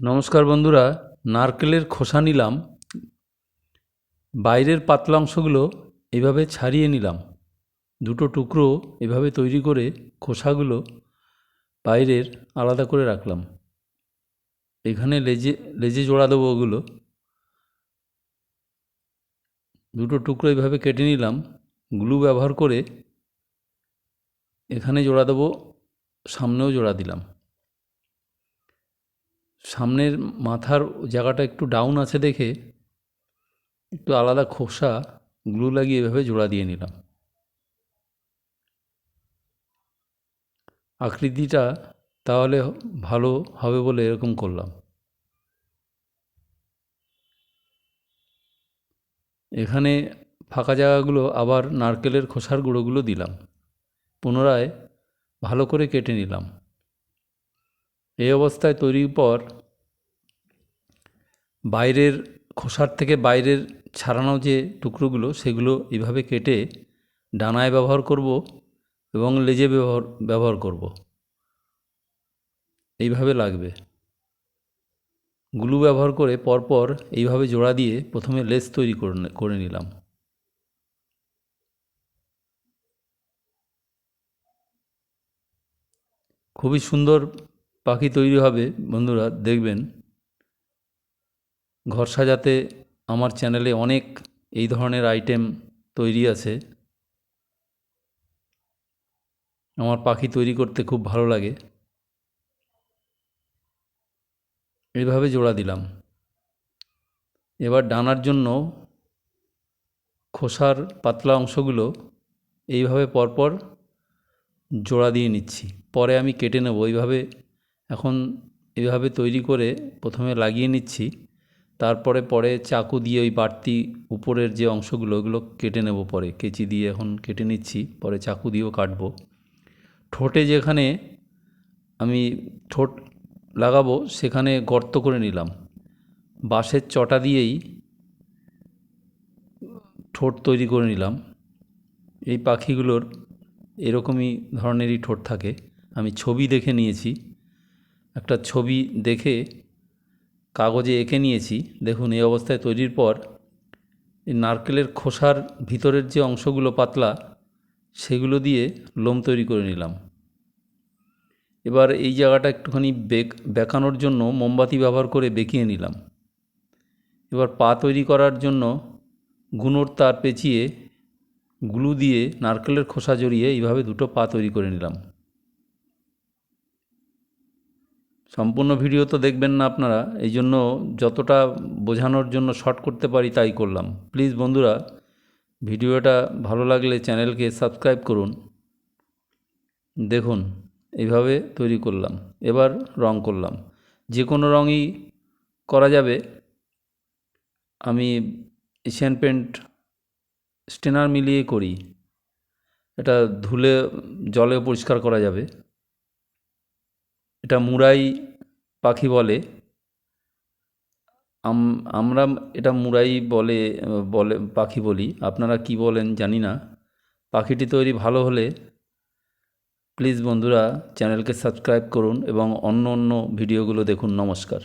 নমস্কার বন্ধুরা, নারকেলের খোসা নিলাম। বাইরের পাতলা অংশগুলো এভাবে ছাড়িয়ে নিলাম। দুটো টুকরো এভাবে তৈরি করে খোসাগুলো বাইরের আলাদা করে রাখলাম। এখানে লেজে লেজে জোড়া দেবো ওগুলো। দুটো টুকরো এইভাবে কেটে নিলাম। গ্লু ব্যবহার করে এখানে জোড়া দেবো, সামনেও জোড়া দিলাম। সামনের মাথার জায়গাটা একটু ডাউন আছে দেখে একটু আলাদা খোসা গ্লু লাগিয়ে এভাবে জোড়া দিয়ে নিলাম। আকৃতিটা তাহলে ভালো হবে বলে এরকম করলাম। এখানে ফাঁকা জায়গাগুলো আবার নারকেলের খোসার গুঁড়োগুলো দিলাম। পুনরায় ভালো করে কেটে নিলাম। এই অবস্থায় তৈরির পর বাইরের খোসার থেকে বাইরের ছাড়ানো যে টুকরোগুলো, সেগুলো এইভাবে কেটে ডানায় ব্যবহার করব এবং লেজে ব্যবহার ব্যবহার করব। এইভাবে লাগবে। গ্লু ব্যবহার করে পরপর এইভাবে জোড়া দিয়ে প্রথমে লেস তৈরি করে করে নিলাম। খুবই সুন্দর পাখি তৈরি হবে, বন্ধুরা, দেখবেন। ঘর সাজাতে আমার চ্যানেলে অনেক এই ধরনের আইটেম তৈরি আছে। আমার পাখি তৈরি করতে খুব ভালো লাগে। এইভাবে জোড়া দিলাম। এবার ডানার জন্য খোসার পাতলা অংশগুলো এইভাবে পরপর জোড়া দিয়ে নিচ্ছি। পরে আমি কেটে নেব। এইভাবে এখন এভাবে তৈরি করে প্রথমে লাগিয়ে নিচ্ছি, তারপরে পরে চাকু দিয়ে ওই বাড়তি উপরের যে অংশগুলো, ওগুলো কেটে নেব পরে। কেচি দিয়ে এখন কেটে নিচ্ছি, পরে চাকু দিয়েও কাটবো। ঠোঁটে যেখানে আমি ঠোঁট লাগাবো, সেখানে গর্ত করে নিলাম। বাঁশের চটা দিয়েই ঠোঁট তৈরি করে নিলাম। এই পাখিগুলোর এরকমই ধরনেরই ঠোঁট থাকে। আমি ছবি দেখে নিয়েছি। একটা ছবি দেখে কাগজে এঁকে নিয়েছি। দেখুন, এই অবস্থায় তৈরির পর এই নারকেলের খোসার ভিতরের যে অংশগুলো পাতলা, সেগুলো দিয়ে লোম তৈরি করে নিলাম। এবার এই জায়গাটা একটুখানি বেক, বেঁকানোর জন্য মোমবাতি ব্যবহার করে বেঁকিয়ে নিলাম। এবার পা তৈরি করার জন্য গুনোর তার পেঁচিয়ে, গ্লু দিয়ে নারকেলের খোসা জড়িয়ে এইভাবে দুটো পা তৈরি করে নিলাম। সম্পূর্ণ ভিডিও তো দেখবেন না আপনারা, এই জন্য যতটা বোঝানোর জন্য শর্ট করতে পারি তাই করলাম। প্লিজ বন্ধুরা, ভিডিওটা ভালো লাগলে চ্যানেলকে সাবস্ক্রাইব করুন। দেখুন, এইভাবে তৈরি করলাম। এবার রং করলাম। যে কোনো রঙই করা যাবে। আমি এশিয়ান পেন্ট স্টেনার মিলিয়ে করি। এটা ধুলে, জলে পরিষ্কার করা যাবে। এটা মুরাই পাখি বলে। আমরা এটা মুরাই বলে বলে, পাখি বলি। আপনারা কি বলেন জানি না। পাখিটি তৈরি ভালো হলে প্লিজ বন্ধুরা চ্যানেলকে সাবস্ক্রাইব করুন এবং অন্য অন্য ভিডিওগুলো দেখুন। নমস্কার।